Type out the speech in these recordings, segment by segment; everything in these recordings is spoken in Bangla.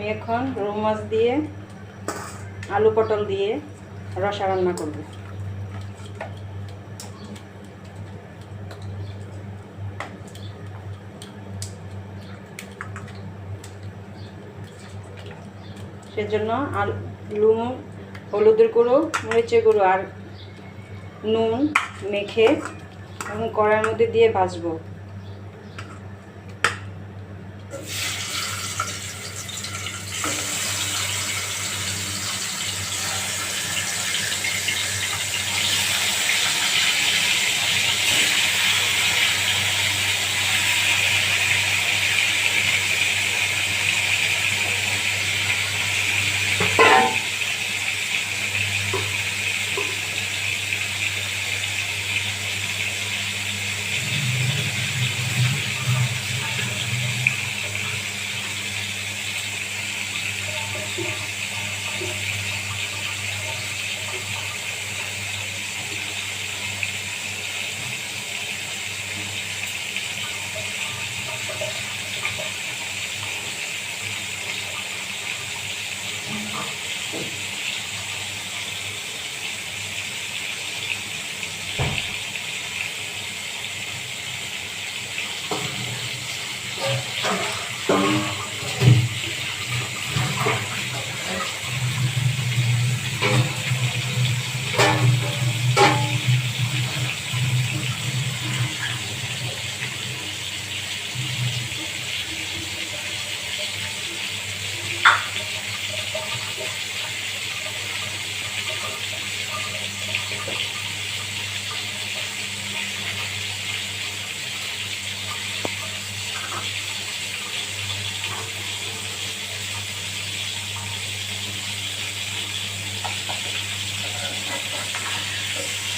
আমি এখন রৌ মাছ দিয়ে, আলু পটল দিয়ে রসা রান্না করব। সেজন্য আলু হলুদের গুঁড়ো, মরিচের গুঁড়ো আর নুন মেখে এবং কড়াইয়ের মধ্যে দিয়ে ভাজবো।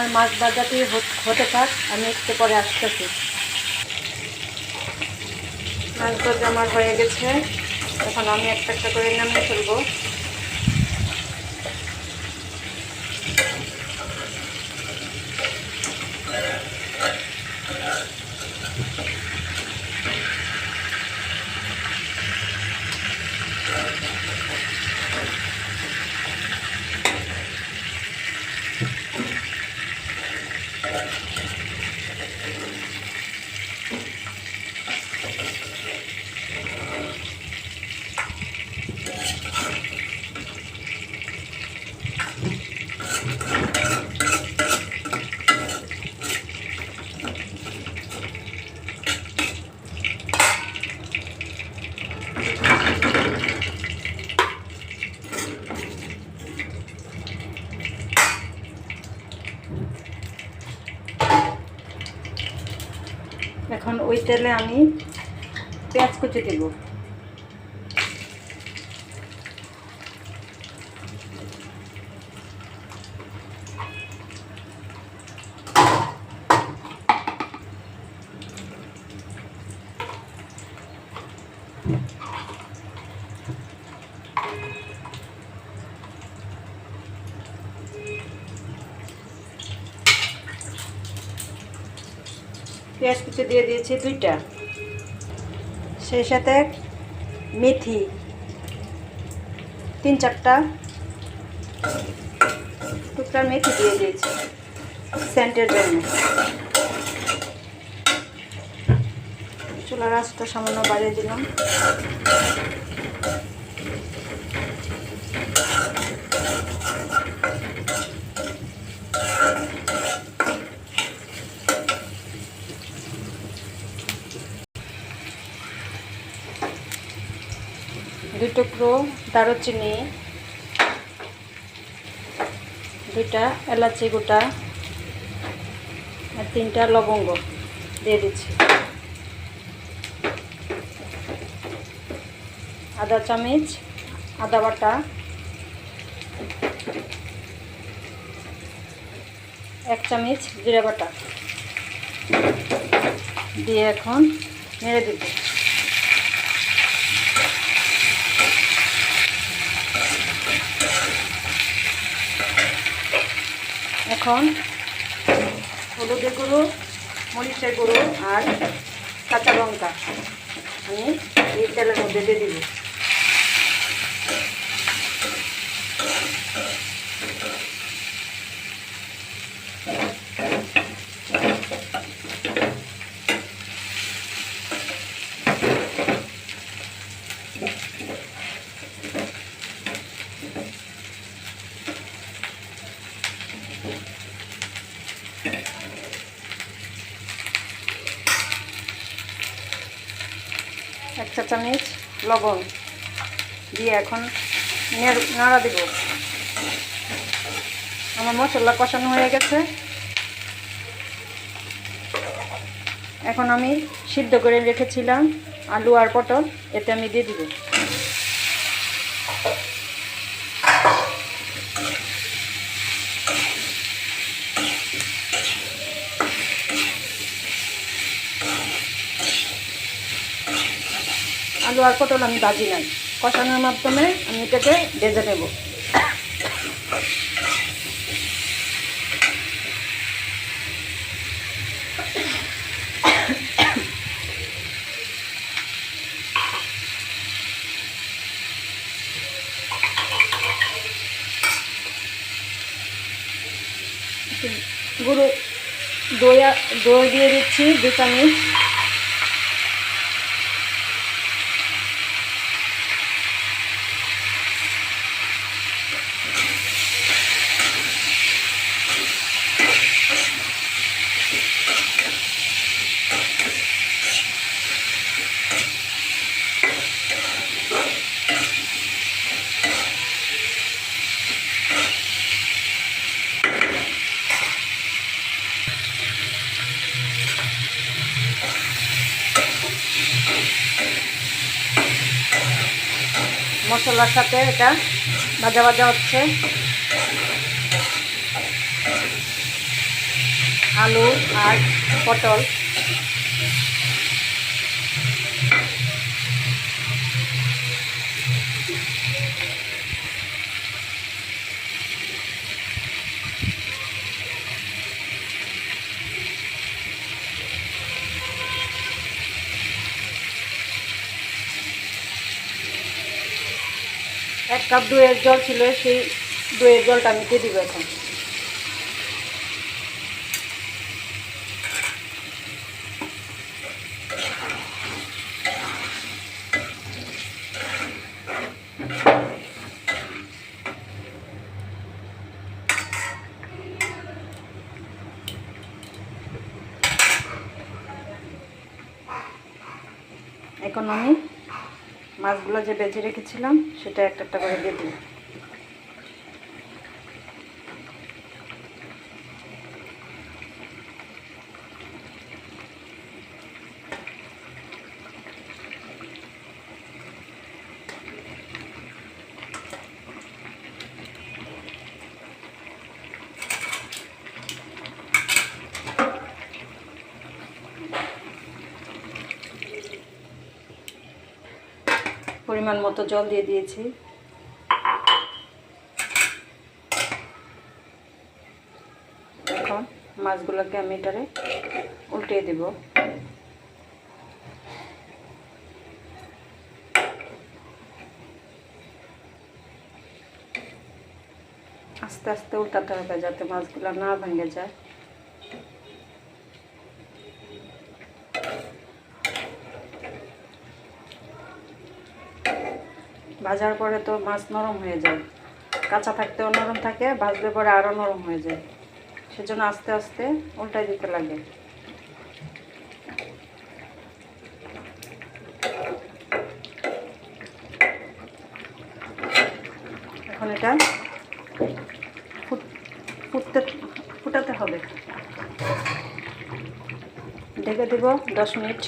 আমার মাছ বাজাতে হত- থাক, আমি একটু পরে আসতেছি। মাছ বাজা আমার হয়ে গেছে। এখন আমি একটা একটা করে নামিয়ে ফেলব। তেলে আমি পেঁয়াজ কুচি দেব কুচি দিয়ে দিয়েছি দুইটা। সেই সাথে মেথি, তিন চারটা টুকরা মেথি দিয়ে দিয়েছি সেন্টের জন্য। চুলার আঁচটা সামান্য বাড়িয়ে দিলাম। দুই টুকরো দারুচিনি, দুইটা এলাচি গোটা, আর তিনটা লবঙ্গ দিয়ে দিচ্ছি। আদা চামচ, আদা বাটা, এক চামচ জিরা বাটা। দিয়ে এখন নেড়ে দিচ্ছি এখন হলুদের গুঁড়ো মরিচের গুঁড়ো আর কাঁচা লঙ্কা। আমি এই তেলের মধ্যে দিয়ে দিব। এক চা চামচ লবণ দিয়ে এখন নেড়- দেব। আমার মশলা কষানো হয়ে গেছে। এখন আমি সিদ্ধ করে রেখেছিলাম আলু আর পটল, এতে আমি দিয়ে দিব। আলু আর পটল আমি ভাজি নাই। কষানোর মাধ্যমে আমি এটাকে ভেজে নেব। গুঁড়ো দই দই দিয়ে দিচ্ছি দু চামচ মশলার সাথে এটা ভাজা ভাজা হচ্ছে। আলু আর পটল। কাপ দইয়ের জল ছিল সেই দইয়ের জলটা আমি দিয়ে দিব এখন। এখন আমি মাছগুলো যে বেজে রেখেছিলাম সেটা একটা একটা করে দিয়ে দিই পরিমাণ মতো জল দিয়ে দিয়েছি। এখন মাছগুলোকে আমি এটারে উল্টিয়ে দেব। আস্তে আস্তে উল্টাতে হবে যাতে মাছগুলো না ভেঙে যায়। ভাজার পরে তো মাছ নরম হয়ে যায়। কাঁচা থাকতেও নরম থাকে, ভাজলে পরে আরও নরম হয়ে যায়। সেজন্য আস্তে আস্তে উল্টাই দিতে লাগে। এখন এটা ফুট, ফুটতে, ফুটাতে হবে। ঢেকে দেব দশ মিনিট।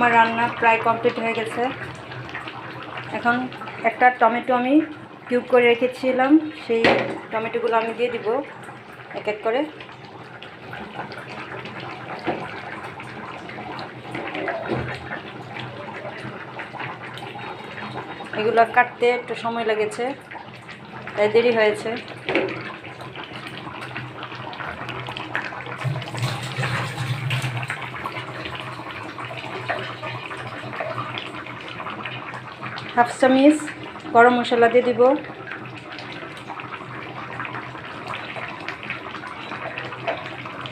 আমার রান্না প্রায় কমপ্লিট হয়ে গেছে। এখন একটা টমেটো আমি কিউব করে রেখেছিলাম, সেই টমেটোগুলো আমি দিয়ে দিব এক এক করে। এগুলো কাটতে একটু সময় লেগেছে, তাই দেরি হয়েছে। হাফ চামিচ গরম মশলা দিয়ে দিব।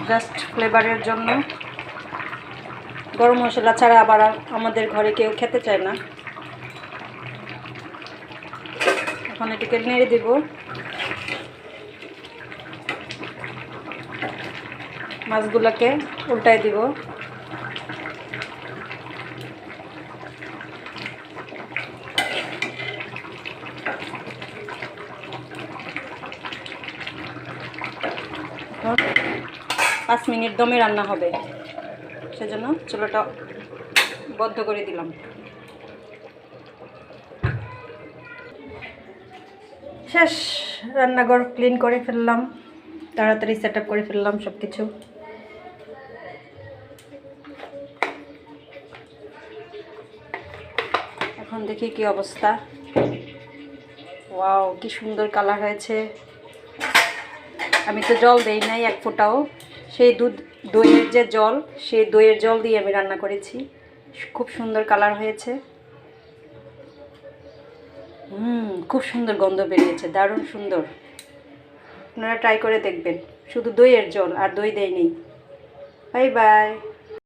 জাস্ট ফ্লেভারের জন্য। গরম মশলা ছাড়া আবার আমাদের ঘরে কেউ খেতে চায় না। এখন এটিকে নেড়ে দেব। মাছগুলোকে উল্টায় দিব। এখন পাঁচ মিনিট দমে রান্না হবে। সেজন্য চুলোটা বদ্ধ করে দিলাম। শেষ, রান্নাঘর ক্লিন করে ফেললাম। তাড়াতাড়ি সেট করে ফেললাম সব কিছু এখন দেখি কি অবস্থা। ওয়াও কি সুন্দর কালার হয়েছে। আমি তো জল দেই নাই এক ফোঁটাও। সেই দুধ, দইয়ের যে জল, সেই দইয়ের জল দিয়ে আমি রান্না করেছি। খুব সুন্দর কালার হয়েছে। হুম, খুব সুন্দর গন্ধ বেরিয়েছে, দারুণ সুন্দর। আপনারা ট্রাই করে দেখবেন। শুধু দইয়ের জল, আর দই দেয়নি বাই বাই